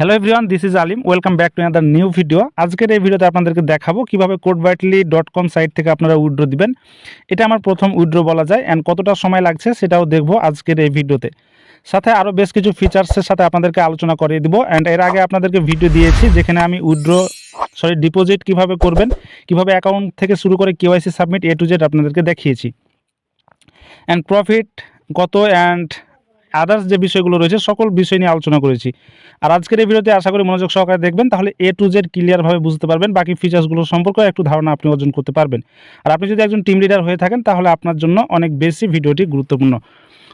Hello everyone this is Alim welcome back to another new video আজকের এই ভিডিওতে আপনাদেরকে দেখাবো কীভাবে কোডবাইটলি ডট কম সাইট থেকে আপনারা উইড্রো দিবেন। এটা আমার প্রথম উইড্রো বলা যায় অ্যান্ড কতটা সময় লাগছে সেটাও দেখব আজকের এই ভিডিওতে। সাথে আরও বেশ কিছু ফিচার্সের সাথে আপনাদেরকে আলোচনা করিয়ে দিব অ্যান্ড এর আগে আপনাদেরকে ভিডিও দিয়েছি যেখানে আমি উইড্রো সরি ডিপোজিট কীভাবে করবেন, কীভাবে অ্যাকাউন্ট থেকে শুরু করে KYC submit A to Z আপনাদেরকে দেখিয়েছি। অ্যান্ড প্রফিট কত অ্যান্ড আদার্স যে বিষয়গুলো রয়েছে, সকল বিষয় নিয়ে আলোচনা করেছি। আর আজকের এই ভিডিওতে আশা করি মনোযোগ সহকারে দেখবেন, তাহলে এ টু জেড ক্লিয়ারভাবে বুঝতে পারবেন, বাকি ফিচার্সগুলো সম্পর্কে একটু ধারণা আপনি অর্জন করতে পারবেন। আর আপনি যদি একজন টিম লিডার হয়ে থাকেন, তাহলে আপনার জন্য অনেক বেশি ভিডিওটি গুরুত্বপূর্ণ।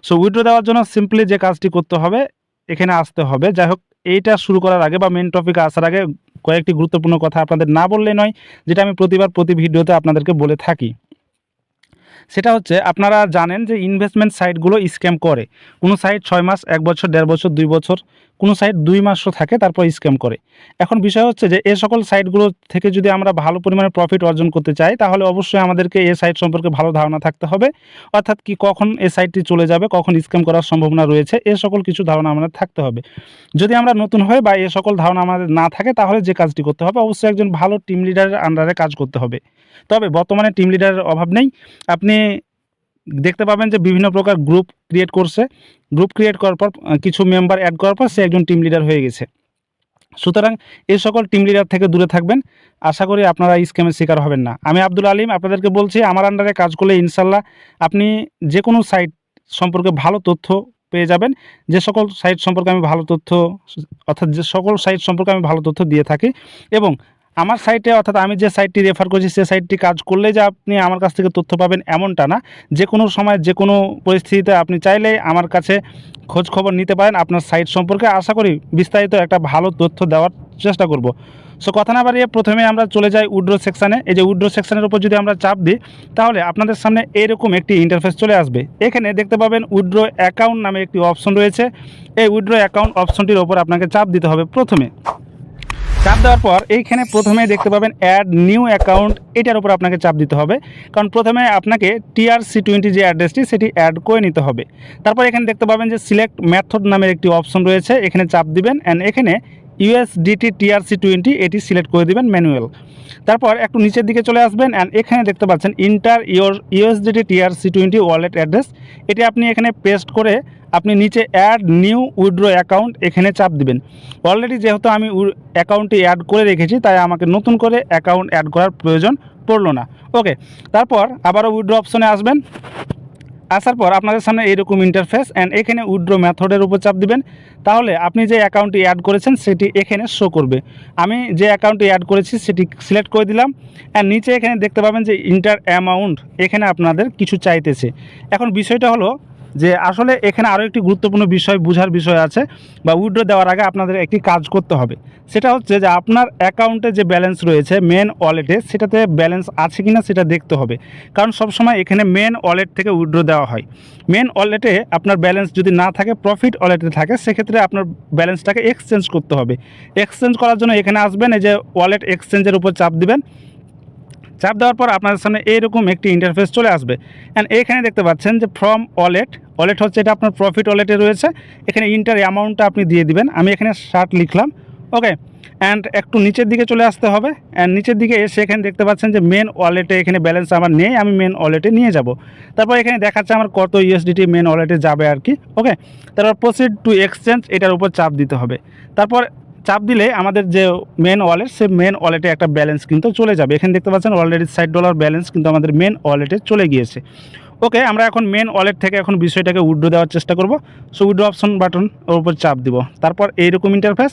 সো উইড্রো দেওয়ার জন্য সিম্পলি যে কাজটি করতে হবে, এখানে আসতে হবে। যাই হোক, এইটা শুরু করার আগে বা মেন টপিকে আসার আগে কয়েকটি গুরুত্বপূর্ণ কথা আপনাদের না বললে নয়, যেটা আমি প্রতিবার প্রতি ভিডিওতে আপনাদেরকে বলে থাকি। সেটা হচ্ছে আপনারা জানেন যে ইনভেস্টমেন্ট সাইটগুলো স্ক্যাম করে। কোনো সাইট ছয় মাস, এক বছর, দেড় বছর, দুই বছর কোনো সাইট দুই মাসও থাকে, তারপর স্ক্যাম করে। এখন বিষয় হচ্ছে যে, এ সকল সাইটগুলো থেকে যদি আমরা ভালো পরিমাণে প্রফিট অর্জন করতে চাই, তাহলে অবশ্যই আমাদেরকে এ সাইট সম্পর্কে ভালো ধারণা থাকতে হবে। অর্থাৎ কি কখন এ সাইটটি চলে যাবে, কখন স্ক্যাম করার সম্ভাবনা রয়েছে, এ সকল কিছু ধারণা আমাদের থাকতে হবে। যদি আমরা নতুন হই বা এ সকল ধারণা আমাদের না থাকে, তাহলে যে কাজটি করতে হবে, অবশ্যই একজন ভালো টিম লিডারের আন্ডারে কাজ করতে হবে। তবে বর্তমানে টিম লিডারের অভাব নেই। আপনি দেখতে পাবেন যে বিভিন্ন প্রকার গ্রুপ ক্রিয়েট করছে। গ্রুপ ক্রিয়েট করার পর কিছু মেম্বার অ্যাড করার পর সে একজন টিম লিডার হয়ে গেছে। সুতরাং এই সকল টিম লিডার থেকে দূরে থাকবেন। আশা করি আপনারা স্ক্যামের শিকার হবেন না। আমি আব্দুল আলিম, আপনাদেরকে বলছি, আমার আন্ডারে কাজ করলে ইনশাল্লাহ আপনি যে কোনো সাইট সম্পর্কে ভালো তথ্য পেয়ে যাবেন। যে সকল সাইট সম্পর্কে আমি ভালো তথ্য, অর্থাৎ যে সকল সাইট সম্পর্কে আমি ভালো তথ্য দিয়ে থাকি। এবং আমার সাইটে অর্থাৎ আমি যে সাইটটি রেফার করছি, সে সাইটটি কাজ করলে যে আপনি আমার কাছ থেকে তথ্য পাবেন এমনটা না। যে কোনো সময়, যে কোনো পরিস্থিতিতে আপনি চাইলে আমার কাছে খোঁজ খবর নিতে পারেন আপনার সাইট সম্পর্কে। আশা করি বিস্তারিত একটা ভালো তথ্য দেওয়ার চেষ্টা করব। সো কথা না বাড়িয়ে প্রথমে আমরা চলে যাই উড্রো সেকশানে এই যে উড্রো সেকশানের উপর যদি আমরা চাপ দিই, তাহলে আপনাদের সামনে এরকম একটি ইন্টারফেস চলে আসবে। এখানে দেখতে পাবেন উড্রো অ্যাকাউন্ট নামে একটি অপশন রয়েছে। এই উড্রো অ্যাকাউন্ট অপশনটির ওপর আপনাকে চাপ দিতে হবে প্রথমে। চাপ দেওয়ার পর এইখানে প্রথমে দেখতে পাবেন অ্যাড নিউ অ্যাকাউন্ট এটার উপর আপনাকে চাপ দিতে হবে। কারণ প্রথমে আপনাকে টিআরসি টোয়েন্টি যে অ্যাড্রেসটি সেটি অ্যাড করে নিতে হবে। তারপর এখানে দেখতে পাবেন যে সিলেক্ট ম্যাথড নামের একটি অপশন রয়েছে, এখানে চাপ দিবেন অ্যান্ড এখানে ইউএসডিটি টিআরসি টোয়েন্টি এটি সিলেক্ট করে দিবেন ম্যানুয়াল তারপর একটু নিচের দিকে চলে আসবেন অ্যান্ড এখানে দেখতে পাচ্ছেন enter your USDT TRC twenty wallet address এটি আপনি এখানে পেস্ট করে আপনি নিচে অ্যাড নিউ উইড্রো অ্যাকাউন্ট এখানে চাপ দিবেন। অলরেডি যেহেতু আমি অ্যাকাউন্টটি অ্যাড করে রেখেছি, তাই আমাকে নতুন করে অ্যাকাউন্ট অ্যাড করার প্রয়োজন পড়ল না। ওকে তারপর আবারও উইড্রো অপশনে আসবেন। আসার পর আপনাদের সামনে এইরকম ইন্টারফেস অ্যান্ড এখানে উইড্রো মেথডের উপর চাপ দিবেন। তাহলে আপনি যে অ্যাকাউন্টটি অ্যাড করেছেন, সেটি এখানে শো করবে। আমি যে অ্যাকাউন্টটি অ্যাড করেছি, সেটি সিলেক্ট করে দিলাম। অ্যান্ড নিচে এখানে দেখতে পাবেন যে ইন্টার অ্যামাউন্ট এখানে আপনাদের কিছু চাইতেছে। এখন বিষয়টা হলো যে আসলে এখানে আরও একটি গুরুত্বপূর্ণ বিষয়, বোঝার বিষয় আছে বা উইড্রো দেওয়ার আগে আপনাদের একটি কাজ করতে হবে। সেটা হচ্ছে যে আপনার অ্যাকাউন্টে যে ব্যালেন্স রয়েছে মেন ওয়ালেটে সেটাতে ব্যালেন্স আছে কি না সেটা দেখতে হবে। কারণ সবসময় এখানে মেন ওয়ালেট থেকে উইড্রো দেওয়া হয়। মেন ওয়ালেটে আপনার ব্যালেন্স যদি না থাকে প্রফিট ওয়ালেটে থাকে, সেক্ষেত্রে আপনার ব্যালেন্সটাকে এক্সচেঞ্জ করতে হবে। এক্সচেঞ্জ করার জন্য এখানে আসবেন, এই যে ওয়ালেট এক্সচেঞ্জের উপর চাপ দিবেন। চাপ দেওয়ার পর আপনাদের সামনে এইরকম একটি ইন্টারফেস চলে আসবে। অ্যান্ড এখানে দেখতে পাচ্ছেন যে ফ্রম ওয়ালেট ওয়ালেট হচ্ছে এটা আপনার প্রফিট ওয়ালেটে রয়েছে। এখানে ইন্টার অ্যামাউন্টটা আপনি দিয়ে দিবেন। আমি এখানে ষাট লিখলাম। ওকে অ্যান্ড একটু নিচের দিকে চলে আসতে হবে। অ্যান্ড নিচের দিকে এসে এখানে দেখতে পাচ্ছেন যে মেন ওয়ালেটে এখানে ব্যালেন্স আমার নেই। আমি মেন ওয়ালেটে নিয়ে যাব। তারপর এখানে দেখাচ্ছে আমার কত ইউএসডিটি মেন ওয়ালেটে যাবে আর কি। ওকে তারপর প্রসিড টু এক্সচেঞ্জ এটার উপর চাপ দিতে হবে। তারপর চাপ দিলে আমাদের যে মেন ওয়ালেট সে মেন ওয়ালেটে একটা ব্যালেন্স কিন্তু চলে যাবে। এখানে দেখতে পাচ্ছেন অলরেডি ষাট ডলার ব্যালেন্স কিন্তু আমাদের মেন ওয়ালেটে চলে গিয়েছে। ওকে আমরা এখন মেন ওয়ালেট থেকে এখন বিষয়টাকে উইড্রো দেওয়ার চেষ্টা করব। সো উইড্রো অপশন বাটন ওর উপর চাপ দিব। তারপর এইরকম ইন্টারফেস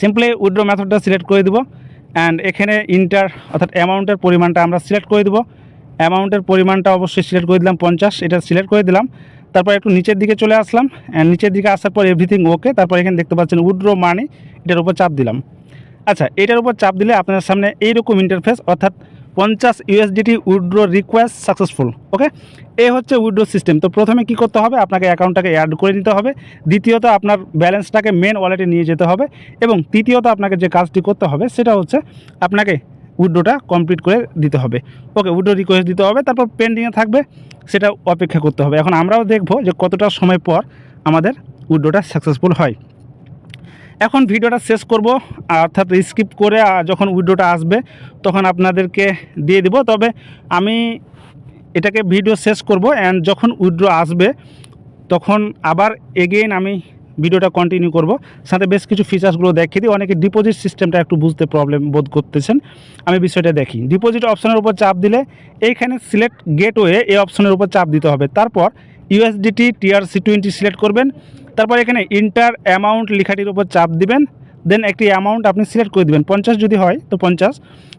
সিম্পলি উইড্রো মেথডটা সিলেক্ট করে দিব। অ্যান্ড এখানে ইন্টার অর্থাৎ অ্যামাউন্টের পরিমাণটা আমরা সিলেক্ট করে দিব। অ্যামাউন্টের পরিমাণটা অবশ্যই সিলেক্ট করে দিলাম পঞ্চাশ, এটা সিলেক্ট করে দিলাম। তারপর একটু নিচের দিকে চলে আসলাম অ্যান্ড নিচের দিকে আসার পর এভরিথিং ওকে তারপর এখানে দেখতে পাচ্ছেন উড্রো মানি, এটার উপর চাপ দিলাম। আচ্ছা এটার উপর চাপ দিলে আপনার সামনে এইরকম ইন্টারফেস অর্থাৎ পঞ্চাশ USDT withdraw request successful okay এই হচ্ছে উইড্রো সিস্টেম তো প্রথমে কি করতে হবে? আপনাকে অ্যাকাউন্টটাকে অ্যাড করে নিতে হবে। দ্বিতীয়ত আপনার ব্যালেন্সটাকে মেন ওয়ালেটে নিয়ে যেতে হবে। এবং তৃতীয়ত আপনাকে যে কাজটি করতে হবে, সেটা হচ্ছে আপনাকে উইড্রোটা কমপ্লিট করে দিতে হবে। ওকে উইড্রো রিকোয়েস্ট দিতে হবে, তারপর পেন্ডিংয়ে থাকবে, সেটা অপেক্ষা করতে হবে। এখন আমরাও দেখব যে কতটা সময় পর আমাদের উইড্রোটা সাকসেসফুল হয়। এখন ভিডিওটা শেষ করব, অর্থাৎ স্কিপ করে যখন উইড্রোটা আসবে, তখন আপনাদেরকে দিয়ে দিব। তবে আমি এটাকে ভিডিও শেষ করব অ্যান্ড যখন উইড্রো আসবে, তখন আবার এগেইন আমি ভিডিওটা কন্টিনিউ করব। সাথে বেশ কিছু ফিচার্সগুলো দেখিয়ে দিই। অনেকে ডিপোজিট সিস্টেমটা একটু বুঝতে প্রবলেম বোধ করতেছেন। আমি বিষয়টা দেখি। ডিপোজিট অপশনের উপর চাপ দিলে এইখানে সিলেক্ট গেটওয়ে এই অপশনের উপর চাপ দিতে হবে। তারপর ইউএসডিটি টিআরসি টোয়েন্টি সিলেক্ট করবেন। তারপর এখানে ইন্টার অ্যামাউন্ট লেখাটির উপর চাপ দিবেন। দেন একটি অ্যামাউন্ট আপনি সিলেক্ট করে দিবেন। পঞ্চাশ যদি হয়, তো পঞ্চাশ।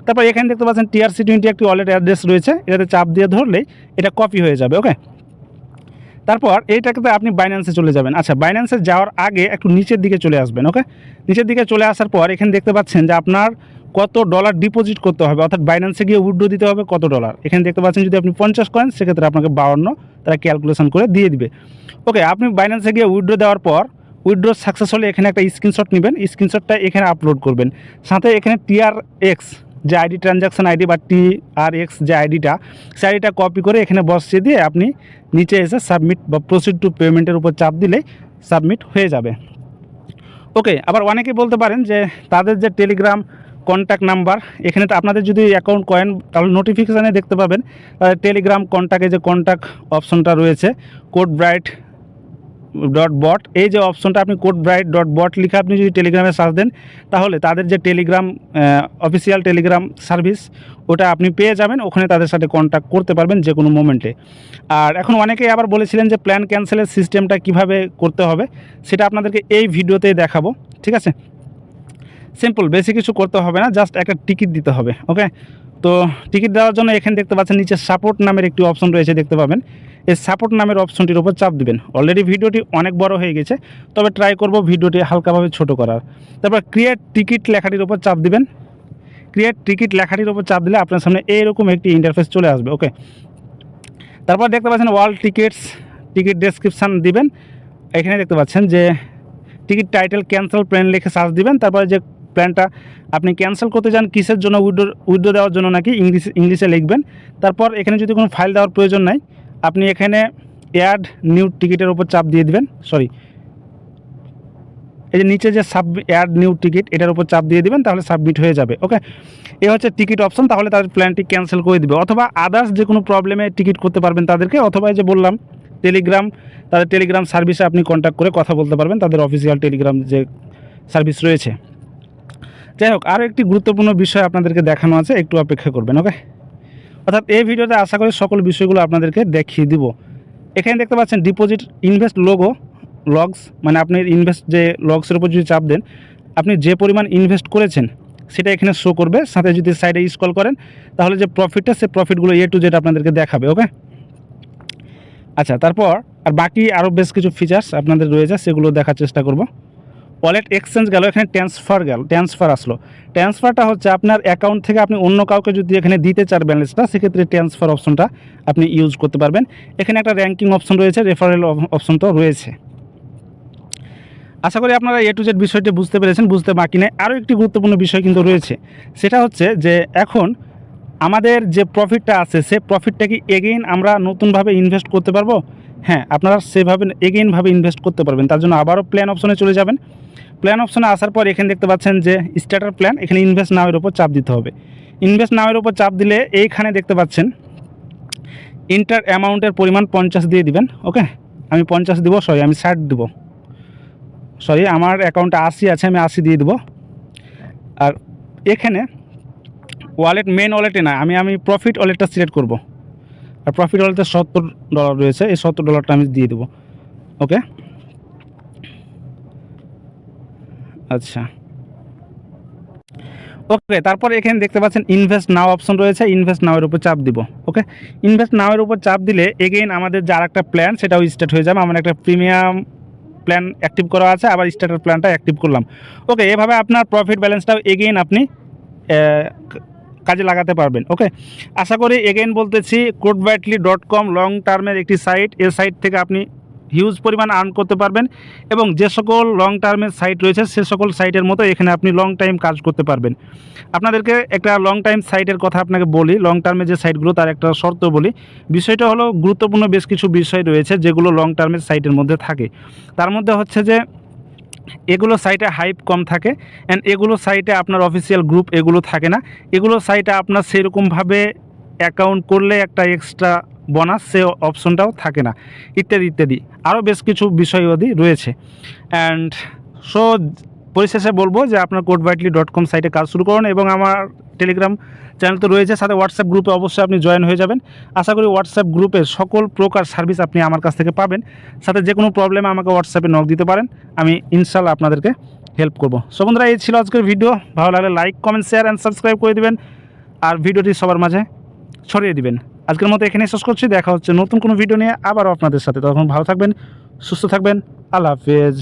তারপর এখানে দেখতে পাচ্ছেন টিআরসি টোয়েন্টি একটি ওয়ালেট অ্যাড্রেস রয়েছে। এটাতে চাপ দিয়ে ধরলেই এটা কপি হয়ে যাবে ওকে তারপর এইটাকে আপনি বাইন্যান্সে চলে যাবেন। আচ্ছা বাইন্যান্সে যাওয়ার আগে একটু নিচের দিকে চলে আসবেন ওকে নিচের দিকে চলে আসার পর এখানে দেখতে পাচ্ছেন যে আপনার কত ডলার ডিপোজিট করতে হবে, অর্থাৎ বাইন্যান্সে গিয়ে উইড্রো দিতে হবে কত ডলার এখানে দেখতে পাচ্ছেন যদি আপনি পঞ্চাশ করেন, সেক্ষেত্রে আপনাকে বাউন্ন তারা ক্যালকুলেশন করে দিয়ে দিবে। ওকে আপনি বাইন্যান্সে গিয়ে উইড্রো দেওয়ার পর উইড্রো সাকসেস হলে এখানে একটা স্ক্রিনশট নেবেন স্ক্রিনশটটা এখানে আপলোড করবেন। সাথে এখানে টিআর এক্স যে আইডি ট্রানজাকশন আইডি বা টি আর এক্স যে আইডিটা সেই আইডিটা কপি করে এখানে বসিয়ে দিয়ে আপনি নিচে এসে সাবমিট বা প্রসিড টু পেমেন্টের উপর চাপ দিলেই সাবমিট হয়ে যাবে। ওকে আবার অনেকে বলতে পারেন যে তাদের যে টেলিগ্রাম কন্ট্যাক্ট নাম্বার এখানে তো আপনাদের যদি অ্যাকাউন্ট কয়েন তাহলে নোটিফিকেশানে দেখতে পাবেন টেলিগ্রাম কন্ট্যাক্টে যে কন্ট্যাক্ট অপশনটা রয়েছে কোড ব্রাইট ডট বট এই যে অপশনটা আপনি কোড ব্রাইট ডট বট লিখে আপনি যদি টেলিগ্রামে সার্চ দেন, তাহলে তাদের যে টেলিগ্রাম অফিসিয়াল টেলিগ্রাম সার্ভিস ওটা আপনি পেয়ে যাবেন, ওখানে তাদের সাথে কন্ট্যাক্ট করতে পারবেন যে কোনো মোমেন্টে আর এখন অনেকেই আবার বলেছিলেন যে প্ল্যান ক্যান্সেলের সিস্টেমটা কীভাবে করতে হবে, সেটা আপনাদেরকে এই ভিডিওতেই দেখাবো, ঠিক আছে? সিম্পল বেশি কিছু করতে হবে না জাস্ট একটা টিকিট দিতে হবে ওকে তো টিকিট দেওয়ার জন্য এখানে দেখতে পাচ্ছেন, নিচে সাপোর্ট নামের একটি অপশন রয়েছে, দেখতে পাবেন। এই সাপোর্ট নামের অপশনটির উপর চাপ দিবেন। অলরেডি ভিডিওটি অনেক বড় হয়ে গেছে, তবে ট্রাই করব ভিডিওটি হালকাভাবে ছোট করার। তারপর ক্রিয়েট টিকিট লেখাটির উপর চাপ দিবেন। ক্রিয়েট টিকিট লেখাটির উপর চাপ দিলে আপনার সামনে এইরকম একটি ইন্টারফেস চলে আসবে ওকে তারপর দেখতে পাচ্ছেন ওয়ার্ল্ড টিকিটস টিকিট ডেসক্রিপশান দিবেন। এখানে দেখতে পাচ্ছেন যে টিকিট টাইটেল ক্যান্সেল প্ল্যান লিখে সার্চ দিবেন। তারপরে যে প্ল্যানটা আপনি ক্যান্সেল করতে চান, কিসের জন্য উইড্রো উইড্রো দেওয়ার জন্য নাকি ইংলিশ, ইংলিশে লিখবেন। তারপর এখানে যদি কোনো ফাইল দেওয়ার প্রয়োজন নাই আপনি এখানে অ্যাড নিউ টিকিটের উপর চাপ দিয়ে দিবেন সরি এই যে নিচে যে সাব অ্যাড নিউ টিকিট এটার উপর চাপ দিয়ে দিবেন, তাহলে সাবমিট হয়ে যাবে ওকে এ হচ্ছে টিকিট অপশন তাহলে তাদের প্ল্যানটি ক্যান্সেল করে দিবে, অথবা আদার্স যে কোনো প্রবলেমে টিকিট করতে পারবেন তাদেরকে, অথবা যে বললাম টেলিগ্রাম তাদের টেলিগ্রাম সার্ভিসে আপনি কন্ট্যাক্ট করে কথা বলতে পারবেন, তাদের অফিসিয়াল টেলিগ্রাম যে সার্ভিস রয়েছে। যাই হোক আরও একটি গুরুত্বপূর্ণ বিষয় আপনাদেরকে দেখানো আছে, একটু অপেক্ষা করবেন ওকে অর্থাৎ এই ভিডিওতে আশা করি সকল বিষয়গুলো আপনাদেরকে দেখিয়ে দিব। এখানে দেখতে পাচ্ছেন ডিপোজিট ইনভেস্ট লোগো লগস মানে আপনি ইনভেস্ট যে লগসের উপর যদি চাপ দেন, আপনি যে পরিমাণ ইনভেস্ট করেছেন, সেটা এখানে শো করবে। সাথে যদি সাইডে স্কল করেন, তাহলে যে প্রফিটটা সে প্রফিটগুলো এ টু জেড আপনাদেরকে দেখাবে ওকে আচ্ছা তারপর আর বাকি আরও বেশ কিছু ফিচার্স আপনাদের রয়েছে, সেগুলো দেখার চেষ্টা করব। ওয়ালেট এক্সচেঞ্জ গেল, এখানে ট্রান্সফার গেল ট্রান্সফার আসলো। ট্রান্সফারটা হচ্ছে আপনার অ্যাকাউন্ট থেকে আপনি অন্য কাউকে যদি এখানে দিতে চান ব্যালেন্সটা সেক্ষেত্রে ট্রান্সফার অপশনটা আপনি ইউজ করতে পারবেন। এখানে একটা র্যাঙ্কিং অপশন রয়েছে রেফারেল অপশন তো রয়েছে। আশা করি আপনারা এ টু জেড বিষয়টি বুঝতে পেরেছেন, বুঝতে বাকি নেই। আরও একটি গুরুত্বপূর্ণ বিষয় কিন্তু রয়েছে। সেটা হচ্ছে যে এখন আমাদের যে প্রফিটটা আছে, সে প্রফিটটা কি এগেইন আমরা নতুনভাবে ইনভেস্ট করতে পারব? হ্যাঁ আপনারা সেভাবে এগেইনভাবে ইনভেস্ট করতে পারবেন। তার জন্য আবারও প্ল্যান অপশনে চলে যাবেন। প্ল্যান অপশনে আসার পর এখানে দেখতে পাচ্ছেন যে স্টার্টার প্ল্যান এখানে ইনভেস্ট নামের উপর চাপ দিতে হবে। ইনভেস্ট নামের উপর চাপ দিলে এইখানে দেখতে পাচ্ছেন ইন্টার অ্যামাউন্টের পরিমাণ পঞ্চাশ দিয়ে দিবেন ওকে আমি পঞ্চাশ দিব সরি আমি ষাট দেবো। সরি আমার অ্যাকাউন্টে আশি আছে, আমি আশি দিয়ে দেবো। আর এখানে ওয়ালেট মেন ওয়ালেটে না আমি আমি প্রফিট ওয়ালেটটা সিলেক্ট করব। আর প্রফিট ওয়ালেটে সত্তর ডলার রয়েছে। এই সত্তর ডলারটা আমি দিয়ে দেবো। ওকে আচ্ছা। ওকে তারপর এখানে দেখতে পাচ্ছেন ইনভেস্ট নাও অপশন রয়েছে। ইনভেস্ট নাওয়ের উপর চাপ দিব। ওকে ইনভেস্ট নাওয়ের উপর চাপ দিলে এগেইন আমাদের যার একটা প্ল্যান সেটাও স্টার্ট হয়ে যাবে। আমার একটা প্রিমিয়াম প্ল্যান অ্যাক্টিভ করা আছে। আবার স্টার্টার প্ল্যানটা অ্যাক্টিভ করলাম। ওকে এভাবে আপনার প্রফিট ব্যালেন্সটাও এগেইন আপনি কাজে লাগাতে পারবেন ওকে আশা করি এগেইন বলতেছি কোডব্যাটলি ডট কম লং টার্মের একটি সাইট এই সাইট থেকে আপনি হিউজ পরিমাণ আর্ন করতে পারবেন এবং যে সকল লং টার্মের সাইট রয়েছে, সে সকল সাইটের মতো এখানে আপনি লং টাইম কাজ করতে পারবেন। আপনাদেরকে একটা লং টাইম সাইটের কথা আপনাকে বলি লং টার্মে যে সাইটগুলো তার একটা শর্ত বলি। বিষয়টা হলো, গুরুত্বপূর্ণ বেশ কিছু বিষয় রয়েছে যেগুলো লং টার্মের সাইটের মধ্যে থাকে। তার মধ্যে হচ্ছে যে এগুলো সাইটে হাইপ কম থাকে অ্যান্ড এগুলো সাইটে আপনার অফিসিয়াল গ্রুপ এগুলো থাকে না। এগুলো সাইটে আপনার সেরকমভাবে অ্যাকাউন্ট করলে একটা এক্সট্রা বোনাস সে অপশনটাও থাকে না। ইত্যাদি ইত্যাদি। আরও বেশ কিছু বিষয়বাদী রয়েছে। অ্যান্ড সো পরিশেষে বলব যে আপনার কোডবাইটলি ডট কম সাইটে কাজ শুরু করুন এবং আমার টেলিগ্রাম চ্যানেল তো রয়েছে, সাথে হোয়াটসঅ্যাপ গ্রুপে অবশ্যই আপনি জয়েন হয়ে যাবেন। আশা করি হোয়াটসঅ্যাপ গ্রুপে সকল প্রকার সার্ভিস আপনি আমার কাছ থেকে পাবেন। সাথে যে কোনো প্রবলেমে আমাকে হোয়াটসঅ্যাপে নক দিতে পারেন। আমি ইনশাল্লাহ আপনাদেরকে হেল্প করব। সো বন্ধুরা, এই ছিল আজকের ভিডিও ভালো লাগলে like comment share and subscribe করে দেবেন। আর ভিডিওটি সবার মাঝে ছড়িয়ে দিবেন। আজকের মতো এখানে শেষ করছি। দেখা হচ্ছে নতুন কোনো ভিডিও নিয়ে আবারও আপনাদের সাথে। তখন ভালো থাকবেন, সুস্থ থাকবেন। আল্লাহ হাফেজ।